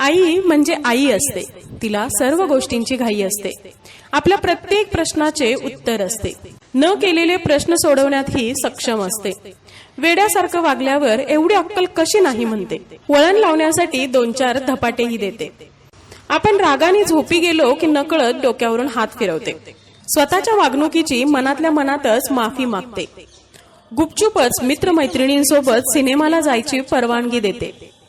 आई म्हणजे आई असते. तिला सर्व गोष्टींची घाई असते. आपल्या प्रत्येक प्रश्नाचे उत्तर असते. न केलेले प्रश्न सोडवण्यातही सक्षम असते. वेड्यासारखं वागल्यावर एवढी अक्कल कशी नाही म्हणते. वळण लावण्यासाठी दोन चार धपाटेही देते. आपण रागाने झोपी गेलो की नकळत डोक्यावरून हात फिरवते. स्वतःच्या वागणुकीची मनातल्या मनातच माफी मागते. गुपचूपच मित्रमैत्रिणींसोबत सिनेमाला जायची परवानगी देते.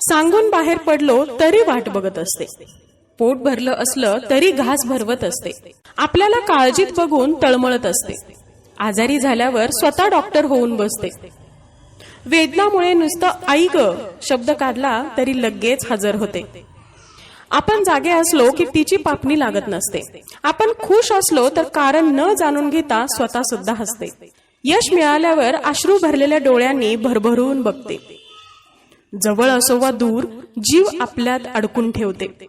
सांगून बाहेर पडलो तरी वाट बघत असते. पोट भरलं असलं तरी घास भरवत असते. आपल्याला काळजीत बघून तळमळत असते. आजारी झाल्यावर स्वतः डॉक्टर होऊन बसते. वेदनामुळे नुसतं आई ग शब्द काढला तरी लगेच हजर होते. आपण जागे असलो की तिची पापणी लागत नसते. आपण खुश असलो तर कारण न जाणून घेता स्वतः सुद्धा हसते. यश मिळाल्यावर अश्रू भरलेल्या डोळ्यांनी भरभरून बघते. जवळ असो वा दूर जीव आपल्यात अडकून ठेवते.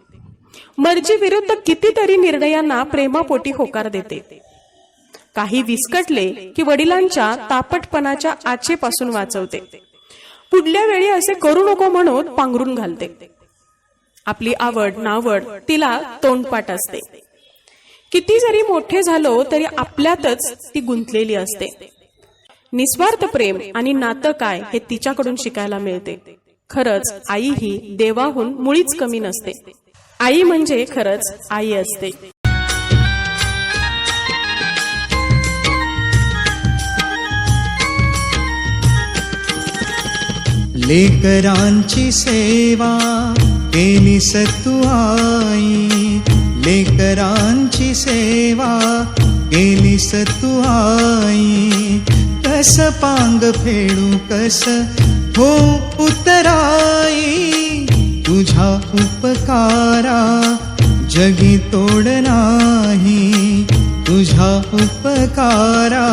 मर्जी विरुद्ध कितीतरी निर्णयांना प्रेमापोटी होकार देते. काही विस्कटले की वडिलांच्या तापटपणाच्या आचेपासून वाचवते. पुढल्या वेळी असे करू नको म्हणून पांघरून घालते. आपली आवड नावड तिला तोंडपाठ असते. किती जरी मोठे झालो तरी आपल्यातच ती गुंतलेली असते. निस्वार्थ प्रेम आणि नातं काय हे तिच्याकडून शिकायला मिळते. खरंच आई ही देवाहून मुळीच कमी नसते. आई म्हणजे खरंच आई असते. लेकरांची सेवा केली सतू आई. लेकरांची सेवा केली सतू आई. कस पांग फेडू कस हो उतराई तुझा उपकारा जगी तोड नाही. तुझा उपकारा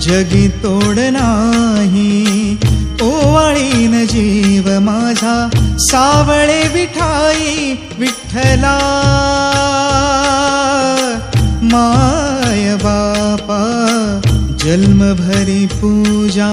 जगी तोड नाही. ओवाळीन जीव माझा सावळे विठाई विठ्ठला. माय बापा जन्मभरी पूजा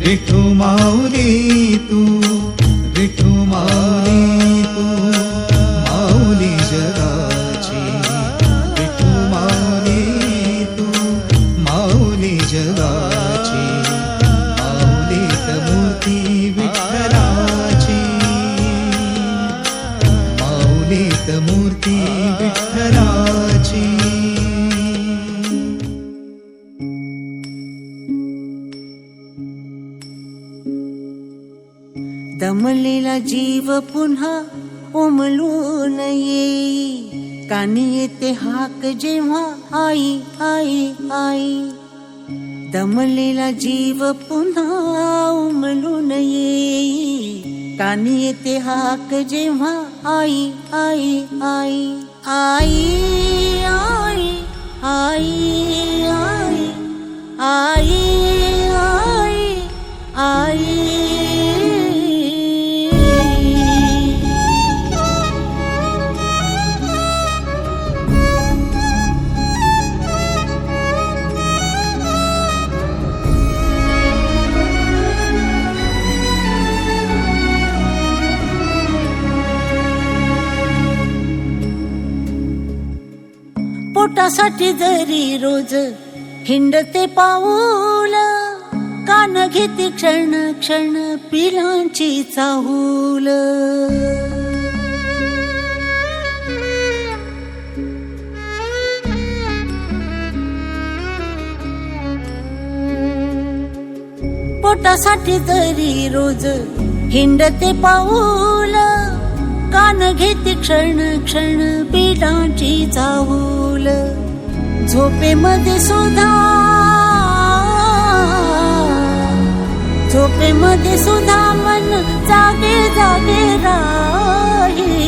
विठू माऊली तू विठू माऊली. दमलेला जीव पुन्हा उमलून येई कानी येते हाक जेव्हा आई आई आई. दमलेला जीव पुन्हा उमलून येई कानी येते हाक जेव्हा आई आई आई. आई आई आई आई. आई तुझ्यासाठी जरी रोज हिंड ते पाऊल कान घेते क्षण क्षण पिलांची चाहूल. पोटासाठी जरी रोज हिंड ते पाऊल कान घेते क्षण क्षण पिठाची चाहूल झोपेमध्ये सुद्धा झोपेमध्ये सुद्धा मन जागे जागे राही.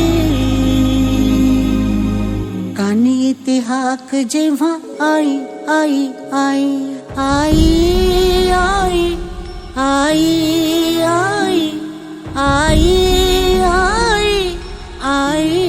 येते हाक जेव्हा आई आई आई आई आई आई आई आई आई I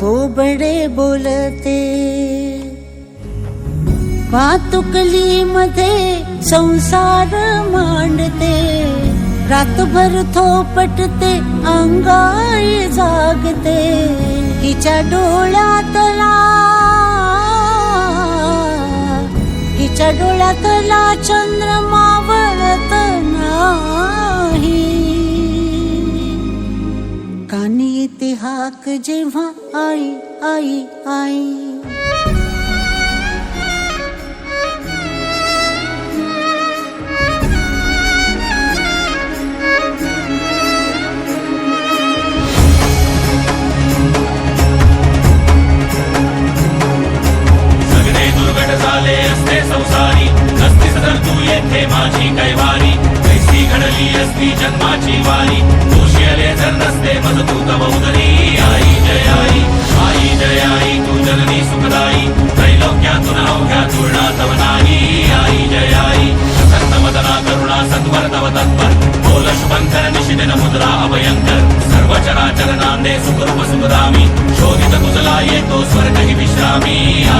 भोबडे बोलते। वाहतुकली मध्ये संसार मांडते। रातभर थोपटते अंगाय जागते। हिच्या डोळ्यातला हिच्या डोळ्यातला चंद्र वळत नाही। हाक जेव्हा आई आई आई. Mamma Mia.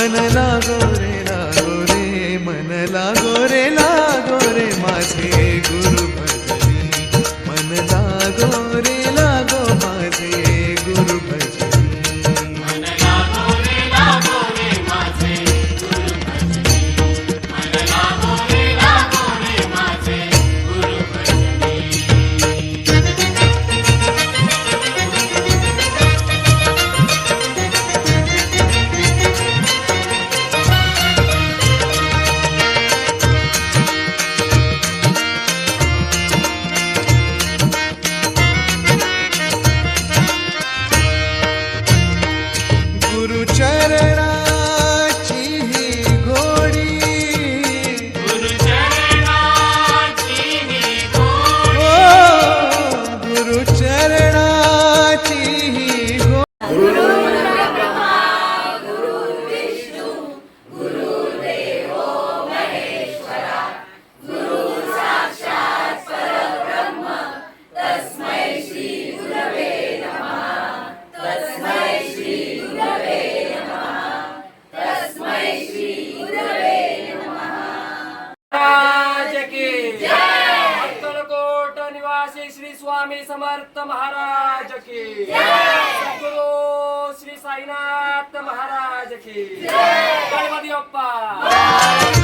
ಕಾನಲಾ स्वामी समर्थ महाराज की। सद्गुरु श्री साईनाथ महाराज की। गणपती बाप्पा।